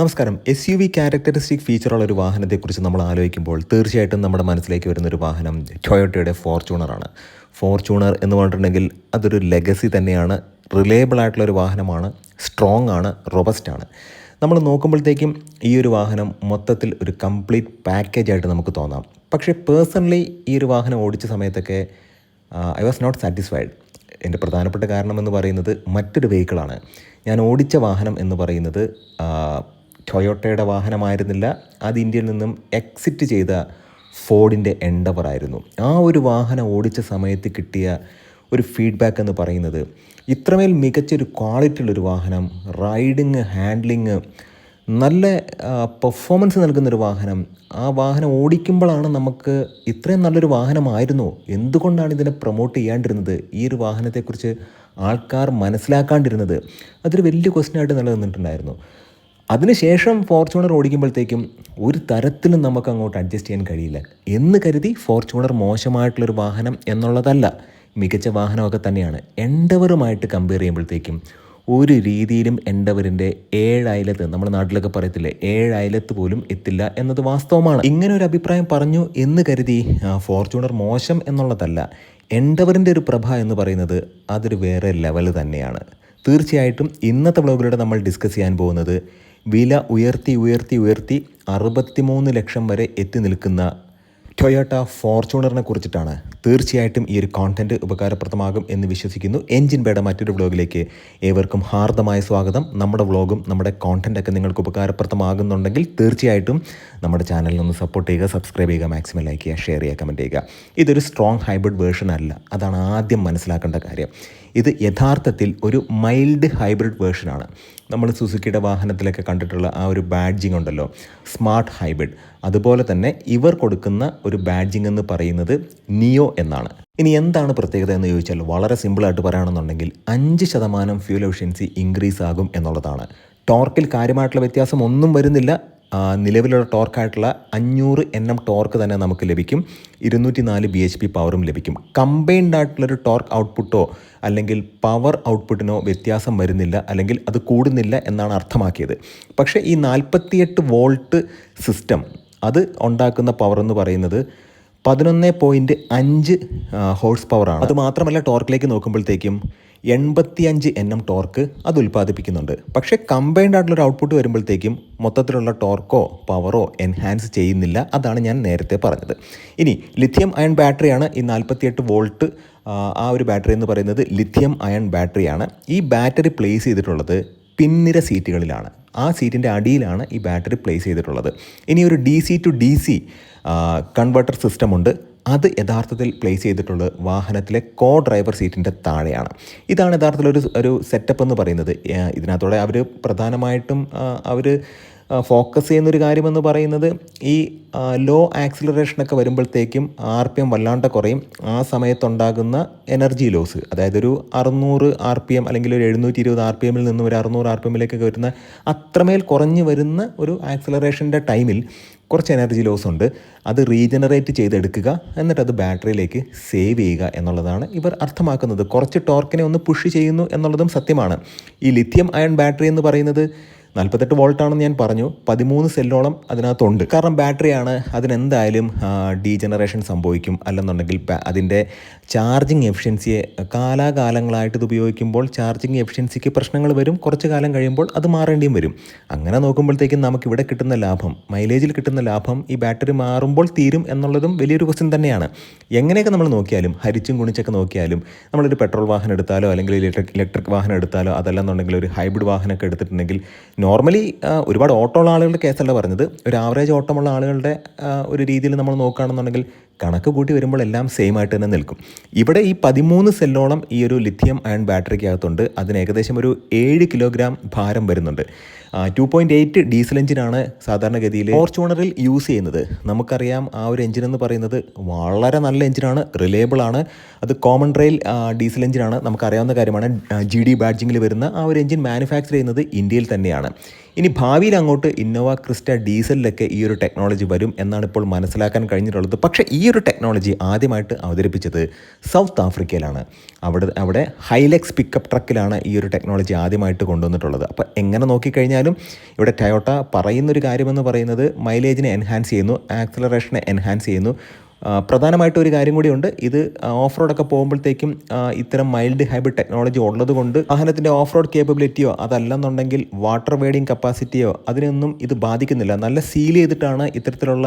നമസ്കാരം. S U V characteristic ഫീച്ചറുള്ള ഒരു വാഹനത്തെക്കുറിച്ച് നമ്മൾ ആലോചിക്കുമ്പോൾ തീർച്ചയായിട്ടും നമ്മുടെ മനസ്സിലേക്ക് വരുന്ന ഒരു വാഹനം ടൊയോട്ടയുടെ ഫോർച്യൂണറാണ് ഫോർച്യൂണർ എന്ന് പറഞ്ഞിട്ടുണ്ടെങ്കിൽ അതൊരു ലെഗസി തന്നെയാണ്. റിലയബിൾ ആയിട്ടുള്ള ഒരു വാഹനമാണ്. സ്ട്രോങ് ആണ്. റോബസ്റ്റ് ആണ്. നമ്മൾ നോക്കുമ്പോഴത്തേക്കും ഈ ഒരു വാഹനം മൊത്തത്തിൽ ഒരു കംപ്ലീറ്റ് പാക്കേജ് ആയിട്ട് നമുക്ക് തോന്നാം. പക്ഷേ പേഴ്സണലി ഈ ഒരു വാഹനം ഓടിച്ച സമയത്തൊക്കെ ഐ വാസ് നോട്ട് സാറ്റിസ്ഫൈഡ് എന്റെ പ്രധാനപ്പെട്ട കാരണം എന്ന് പറയുന്നത് മറ്റൊരു വെഹിക്കിളാണ് ഞാൻ ഓടിച്ച വാഹനം എന്ന് പറയുന്നത് ടൊയോട്ടയുടെ വാഹനമായിരുന്നില്ല. അത് ഇന്ത്യയിൽ നിന്നും എക്സിറ്റ് ചെയ്ത ഫോർഡിന്റെ എൻഡവർ ആയിരുന്നു. ആ ഒരു വാഹനം ഓടിച്ച സമയത്ത് കിട്ടിയ ഒരു ഫീഡ്ബാക്ക് എന്ന് പറയുന്നത് ഇത്രമേൽ മികച്ചൊരു ക്വാളിറ്റിയുള്ളൊരു വാഹനം റൈഡിങ് ഹാൻഡ്ലിങ് നല്ല പെർഫോമൻസ് നൽകുന്നൊരു വാഹനം ആ വാഹനം ഓടിക്കുമ്പോഴാണ് നമുക്ക് ഇത്രയും നല്ലൊരു വാഹനമായിരുന്നു. എന്തുകൊണ്ടാണ് ഇതിനെ പ്രൊമോട്ട് ചെയ്യാണ്ടിരുന്നത്? ഈ ഒരു വാഹനത്തെക്കുറിച്ച് ആൾക്കാർ മനസ്സിലാക്കാണ്ടിരുന്നത്. അതൊരു വലിയ ക്വസ്റ്റ്യനായിട്ട് നിലനിന്നിട്ടുണ്ടായിരുന്നു. അതിനുശേഷം ഫോർച്യൂണർ ഓടിക്കുമ്പോഴത്തേക്കും ഒരു തരത്തിലും നമുക്ക് അങ്ങോട്ട് അഡ്ജസ്റ്റ് ചെയ്യാൻ കഴിയില്ല. എന്ന് കരുതി ഫോർച്യൂണർ മോശമായിട്ടുള്ളൊരു വാഹനം എന്നുള്ളതല്ല മികച്ച വാഹനമൊക്കെ തന്നെയാണ്. എൻഡവറുമായിട്ട് കമ്പയർ ചെയ്യുമ്പോഴത്തേക്കും ഒരു രീതിയിലും എൻഡവറിന്റെ ഏഴയലത്ത് നമ്മുടെ നാട്ടിലൊക്കെ പറയത്തില്ലേ ഏഴയലത്ത് പോലും എത്തില്ല എന്നത് വാസ്തവമാണ്. ഇങ്ങനെ ഒരു അഭിപ്രായം പറഞ്ഞു എന്ന് കരുതി ഫോർച്യൂണർ മോശം എന്നുള്ളതല്ല എൻഡവറിന്റെ ഒരു പ്രഭ എന്ന് പറയുന്നത് അതൊരു വേറെ ലെവൽ തന്നെയാണ്. തീർച്ചയായിട്ടും ഇന്നത്തെ വ്ളോഗിലൂടെ നമ്മൾ ഡിസ്കസ് ചെയ്യാൻ പോകുന്നത് വില ഉയർത്തി ഉയർത്തി ഉയർത്തി അറുപത്തിമൂന്ന് ലക്ഷം വരെ എത്തി നിൽക്കുന്ന ടൊയോട്ട ഫോർച്യൂണറിനെ കുറിച്ചിട്ടാണ് തീർച്ചയായിട്ടും ഈ ഒരു കോണ്ടന്റ് ഉപകാരപ്രദമാകും എന്ന് വിശ്വസിക്കുന്നു. എൻജിൻ ബേയുടെ മറ്റൊരു വ്ളോഗിലേക്ക് ഏവർക്കും ഹാർദമായ സ്വാഗതം. നമ്മുടെ വ്ളോഗും നമ്മുടെ കോണ്ടന്റൊക്കെ നിങ്ങൾക്ക് ഉപകാരപ്രദമാകുന്നുണ്ടെങ്കിൽ തീർച്ചയായിട്ടും നമ്മുടെ ചാനലിൽ ഒന്ന് സപ്പോർട്ട് ചെയ്യുക സബ്സ്ക്രൈബ് ചെയ്യുക മാക്സിമം ലൈക്ക് ചെയ്യുക ഷെയർ ചെയ്യുക കമന്റ് ചെയ്യുക. ഇതൊരു സ്ട്രോങ് ഹൈബ്രിഡ് വേർഷൻ അല്ല. അതാണ് ആദ്യം മനസ്സിലാക്കേണ്ട കാര്യം. ഇത് യഥാർത്ഥത്തിൽ ഒരു മൈൽഡ് ഹൈബ്രിഡ് വേർഷനാണ് നമ്മൾ സുസുക്കിയുടെ വാഹനത്തിലൊക്കെ കണ്ടിട്ടുള്ള ആ ഒരു ബാഡ്ജിങ് ഉണ്ടല്ലോ. സ്മാർട്ട് ഹൈബ്രിഡ് അതുപോലെ തന്നെ ഇവർ കൊടുക്കുന്ന ഒരു ബാഡ്ജിങ് എന്ന് പറയുന്നത് നിയോ എന്നാണ്. ഇനി എന്താണ് പ്രത്യേകത എന്ന് ചോദിച്ചാൽ വളരെ സിമ്പിളായിട്ട് പറയുകയാണെന്നുണ്ടെങ്കിൽ അഞ്ച് ശതമാനം ഫ്യൂൽ എഫിഷ്യൻസി ഇൻക്രീസ് ആകും എന്നുള്ളതാണ്. ടോർക്കിൽ കാര്യമായിട്ടുള്ള വ്യത്യാസം ഒന്നും വരുന്നില്ല. നിലവിലുള്ള ടോർക്കായിട്ടുള്ള അഞ്ഞൂറ് എൻ എം ടോർക്ക് തന്നെ നമുക്ക് ലഭിക്കും. ഇരുന്നൂറ്റി നാല് ബി എച്ച് പി പവറും ലഭിക്കും. കമ്പൈൻഡ് ആയിട്ടുള്ളൊരു ടോർക്ക് ഔട്ട്പുട്ടോ അല്ലെങ്കിൽ പവർ ഔട്ട്പുട്ടിനോ വ്യത്യാസം വരുന്നില്ല. അല്ലെങ്കിൽ അത് കൂടുന്നില്ല എന്നാണ് അർത്ഥമാക്കിയത്. പക്ഷേ ഈ നാൽപ്പത്തിയെട്ട് വോൾട്ട് സിസ്റ്റം അത് ഉണ്ടാക്കുന്ന പവർ എന്ന് പറയുന്നത് പതിനൊന്ന് പോയിന്റ് അഞ്ച് ഹോഴ്സ് പവറാണ് അത് മാത്രമല്ല ടോർക്കിലേക്ക് നോക്കുമ്പോഴത്തേക്കും എൺപത്തിയഞ്ച് എൻ എം ടോർക്ക് അത് ഉൽപ്പാദിപ്പിക്കുന്നുണ്ട്. പക്ഷേ കമ്പൈൻഡ് ആയിട്ടുള്ളൊരു ഔട്ട്പുട്ട് വരുമ്പോഴത്തേക്കും മൊത്തത്തിലുള്ള ടോർക്കോ പവറോ എൻഹാൻസ് ചെയ്യുന്നില്ല. അതാണ് ഞാൻ നേരത്തെ പറഞ്ഞത്. ഇനി ലിഥിയം അയൺ ബാറ്ററിയാണ് ഈ നാൽപ്പത്തിയെട്ട് വോൾട്ട് ആ ഒരു ബാറ്ററി എന്ന് പറയുന്നത് ലിഥിയം അയൺ ബാറ്ററിയാണ് ഈ ബാറ്ററി പ്ലേസ് ചെയ്തിട്ടുള്ളത് പിന്നിര സീറ്റുകളിലാണ് ആ സീറ്റിന്റെ അടിയിലാണ് ഈ ബാറ്ററി പ്ലേസ് ചെയ്തിട്ടുള്ളത്. ഇനി ഒരു D C to D C converter സിസ്റ്റമുണ്ട് അത് യഥാർത്ഥത്തിൽ പ്ലേസ് ചെയ്തിട്ടുള്ളത് വാഹനത്തിലെ കോ ഡ്രൈവർ സീറ്റിന്റെ താഴെയാണ്. ഇതാണ് യഥാർത്ഥത്തിൽ ഒരു ഒരു സെറ്റപ്പ് എന്ന് പറയുന്നത്. ഇതിനകത്തോടെ അവർ പ്രധാനമായിട്ടും അവർ ഫോക്കസ് ചെയ്യുന്നൊരു കാര്യമെന്ന് പറയുന്നത് ഈ ലോ ആക്സിലറേഷനൊക്കെ വരുമ്പോഴത്തേക്കും ആർ പി എം വല്ലാണ്ട് കുറയും. ആ സമയത്തുണ്ടാകുന്ന എനർജി ലോസ് അതായത് ഒരു അറുന്നൂറ് ആർ പി എം അല്ലെങ്കിൽ ഒരു എഴുന്നൂറ്റി ഇരുപത് ആർ പി എമ്മിൽ നിന്നും ഒരു അറുന്നൂറ് ആർ പി എമ്മിലേക്കൊക്കെ വരുന്ന അത്രമേൽ കുറഞ്ഞു വരുന്ന ഒരു ആക്സിലറേഷന്റെ ടൈമിൽ കുറച്ച് എനർജി ലോസ് ഉണ്ട്. അത് റീജനറേറ്റ് ചെയ്തെടുക്കുക എന്നിട്ട് അത് ബാറ്ററിയിലേക്ക് സേവ് ചെയ്യുക എന്നുള്ളതാണ് ഇവർ അർത്ഥമാക്കുന്നത്. കുറച്ച് ടോർക്കിനെ ഒന്ന് പുഷ് ചെയ്യുന്നു എന്നുള്ളതും സത്യമാണ്. ഈ ലിഥിയം അയൺ ബാറ്ററി എന്ന് പറയുന്നത് നാൽപ്പത്തെട്ട് വോൾട്ടാണെന്ന് ഞാൻ പറഞ്ഞു. പതിമൂന്ന് സെല്ലോളം അതിനകത്തുണ്ട്. കാരണം ബാറ്ററിയാണ്. അതിനെന്തായാലും ഡീജനറേഷൻ സംഭവിക്കും. അല്ലെന്നുണ്ടെങ്കിൽ അതിന്റെ ചാർജിങ് എഫിഷ്യൻസിയെ കാലാകാലങ്ങളായിട്ട് ഇത് ഉപയോഗിക്കുമ്പോൾ ചാർജിങ് എഫിഷ്യൻസിക്ക് പ്രശ്നങ്ങൾ വരും. കുറച്ച് കാലം കഴിയുമ്പോൾ അത് മാറേണ്ടിയും വരും. അങ്ങനെ നോക്കുമ്പോഴത്തേക്കും നമുക്ക് ഇവിടെ കിട്ടുന്ന ലാഭം മൈലേജിൽ കിട്ടുന്ന ലാഭം ഈ ബാറ്ററി മാറുമ്പോൾ തീരും എന്നുള്ളതും വലിയൊരു ക്വസ്റ്റ്യൻ തന്നെയാണ്. എങ്ങനെയൊക്കെ നമ്മൾ നോക്കിയാലും ഹരിച്ചും ഗുണിച്ചൊക്കെ നോക്കിയാലും നമ്മളൊരു പെട്രോൾ വാഹനം എടുത്താലോ അല്ലെങ്കിൽ ഇലക്ട്രിക് ഇലക്ട്രിക് വാഹനം എടുത്താലോ അതല്ലെന്നുണ്ടെങ്കിൽ ഒരു ഹൈബ്രിഡ് വാഹനമൊക്കെ എടുത്തിട്ടുണ്ടെങ്കിൽ നോർമലി ഒരുപാട് ഓട്ടമുള്ള ആളുകളുടെ കേസല്ല പറഞ്ഞത്. ഒരു ആവറേജ് ഓട്ടമുള്ള ആളുകളുടെ ഒരു രീതിയിൽ നമ്മൾ നോക്കുകയാണെന്നുണ്ടെങ്കിൽ കണക്ക് കൂട്ടി വരുമ്പോൾ എല്ലാം സെയിം ആയിട്ട് തന്നെ നിൽക്കും. ഇവിടെ ഈ പതിമൂന്ന് സെല്ലോളം ഈ ഒരു ലിഥിയം അയൺ ബാറ്ററിക്കകത്തുണ്ട് അതിന് ഏകദേശം ഒരു ഏഴ് കിലോഗ്രാം ഭാരം വരുന്നുണ്ട്. ടു പോയിന്റ് എയ്റ്റ് ഡീസൽ എഞ്ചിനാണ് സാധാരണഗതിയിൽ ഫോർച്യൂണറിൽ യൂസ് ചെയ്യുന്നത്. നമുക്കറിയാം ആ ഒരു എഞ്ചിൻ എന്ന് പറയുന്നത് വളരെ നല്ല എഞ്ചിനാണ് റിലയബിൾ ആണ്. അത് കോമൺ റെയിൽ ഡീസൽ എഞ്ചിനാണ് നമുക്കറിയാവുന്ന കാര്യമാണ് ജി ഡി ബാഡ്ജിങ്ങിൽ വരുന്ന ആ ഒരു എഞ്ചിൻ മാനുഫാക്ചർ ചെയ്യുന്നത് ഇന്ത്യയിൽ തന്നെയാണ്. ഇനി ഭാവിയിൽ അങ്ങോട്ട് ഇന്നോവ ക്രിസ്റ്റ ഡീസലിലൊക്കെ ഈ ഒരു ടെക്നോളജി വരും എന്നാണ് ഇപ്പോൾ മനസ്സിലാക്കാൻ കഴിഞ്ഞിട്ടുള്ളത്. പക്ഷേ ഈ ഒരു ടെക്നോളജി ആദ്യമായിട്ട് അവതരിപ്പിച്ചത് സൗത്ത് ആഫ്രിക്കയിലാണ്. അവിടെ അവിടെ ഹൈലെക്സ് പിക്കപ്പ് ട്രക്കിലാണ് ഈ ഒരു ടെക്നോളജി ആദ്യമായിട്ട് കൊണ്ടുവന്നിട്ടുള്ളത്. അപ്പോൾ എങ്ങനെ നോക്കിക്കഴിഞ്ഞാലും ഇവിടെ ടയോട്ട പറയുന്നൊരു കാര്യമെന്ന് പറയുന്നത് മൈലേജിനെ എൻഹാൻസ് ചെയ്യുന്നു ആക്സലറേഷനെ എൻഹാൻസ് ചെയ്യുന്നു പ്രധാനമായിട്ട് ഒരു കാര്യം കൂടിയുണ്ട്. ഇത് ഓഫ് റോഡൊക്കെ പോകുമ്പോഴത്തേക്കും ഇത്തരം മൈൽഡ് ഹൈബ്രിഡ് ടെക്നോളജി ഉള്ളത് കൊണ്ട് വാഹനത്തിന്റെ ഓഫ് റോഡ് കേപ്പബിലിറ്റിയോ അതല്ലെന്നുണ്ടെങ്കിൽ വാട്ടർ വേഡിങ് കപ്പാസിറ്റിയോ അതിനൊന്നും ഇത് ബാധിക്കുന്നില്ല. നല്ല സീൽ ചെയ്തിട്ടാണ് ഇത്തരത്തിലുള്ള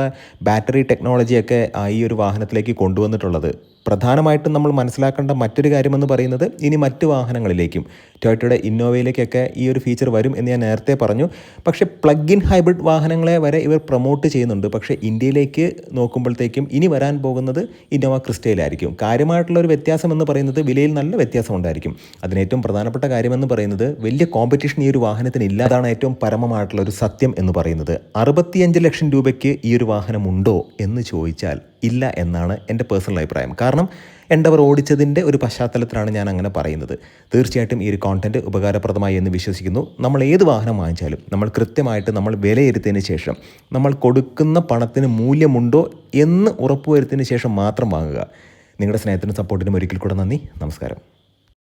ബാറ്ററി ടെക്നോളജിയൊക്കെ ഈ ഒരു വാഹനത്തിലേക്ക് കൊണ്ടുവന്നിട്ടുള്ളത്. പ്രധാനമായിട്ടും നമ്മൾ മനസ്സിലാക്കേണ്ട മറ്റൊരു കാര്യമെന്ന് പറയുന്നത് ഇനി മറ്റ് വാഹനങ്ങളിലേക്കും. ടൊയോട്ടയുടെ ഇന്നോവയിലേക്കൊക്കെ ഈ ഒരു ഫീച്ചർ വരും എന്ന് ഞാൻ നേരത്തെ പറഞ്ഞു. പക്ഷേ പ്ലഗ് ഇൻ ഹൈബ്രിഡ് വാഹനങ്ങളെ വരെ ഇവർ പ്രൊമോട്ട് ചെയ്യുന്നുണ്ട്. പക്ഷേ ഇന്ത്യയിലേക്ക് നോക്കുമ്പോഴത്തേക്കും ഇനി വരാൻ പോകുന്നത് ഇന്നോവ ക്രിസ്റ്റയിലായിരിക്കും. കാര്യമായിട്ടുള്ള ഒരു വ്യത്യാസം എന്ന് പറയുന്നത് വിലയിൽ നല്ല വ്യത്യാസം ഉണ്ടായിരിക്കും. അതിന് ഏറ്റവും പ്രധാനപ്പെട്ട കാര്യമെന്ന് പറയുന്നത് വലിയ കോമ്പറ്റീഷൻ ഈ ഒരു വാഹനത്തിന് ഇല്ല. അതാണ് ഏറ്റവും പരമമായിട്ടുള്ള ഒരു സത്യം എന്ന് പറയുന്നത്. അറുപത്തിയഞ്ച് ലക്ഷം രൂപയ്ക്ക് ഈ ഒരു വാഹനം ഉണ്ടോ എന്ന് ചോദിച്ചാൽ ഇല്ല എന്നാണ് എന്റെ പേഴ്സണൽ അഭിപ്രായം. കാരണം എൻഡവർ ഓടിച്ചതിന്റെ ഒരു പശ്ചാത്തലത്തിലാണ് ഞാൻ അങ്ങനെ പറയുന്നത്. തീർച്ചയായിട്ടും ഈ ഒരു കോണ്ടന്റ് ഉപകാരപ്രദമായി എന്ന് വിശ്വസിക്കുന്നു. നമ്മൾ ഏത് വാഹനം വാങ്ങിച്ചാലും നമ്മൾ കൃത്യമായിട്ട് നമ്മൾ വിലയിരുത്തിയതിന് ശേഷം നമ്മൾ കൊടുക്കുന്ന പണത്തിന് മൂല്യമുണ്ടോ എന്ന് ഉറപ്പുവരുത്തിയതിന് ശേഷം മാത്രം വാങ്ങുക. നിങ്ങളുടെ സ്നേഹത്തിനും സപ്പോർട്ടിനും ഒരിക്കൽ കൂടെ നന്ദി. നമസ്കാരം.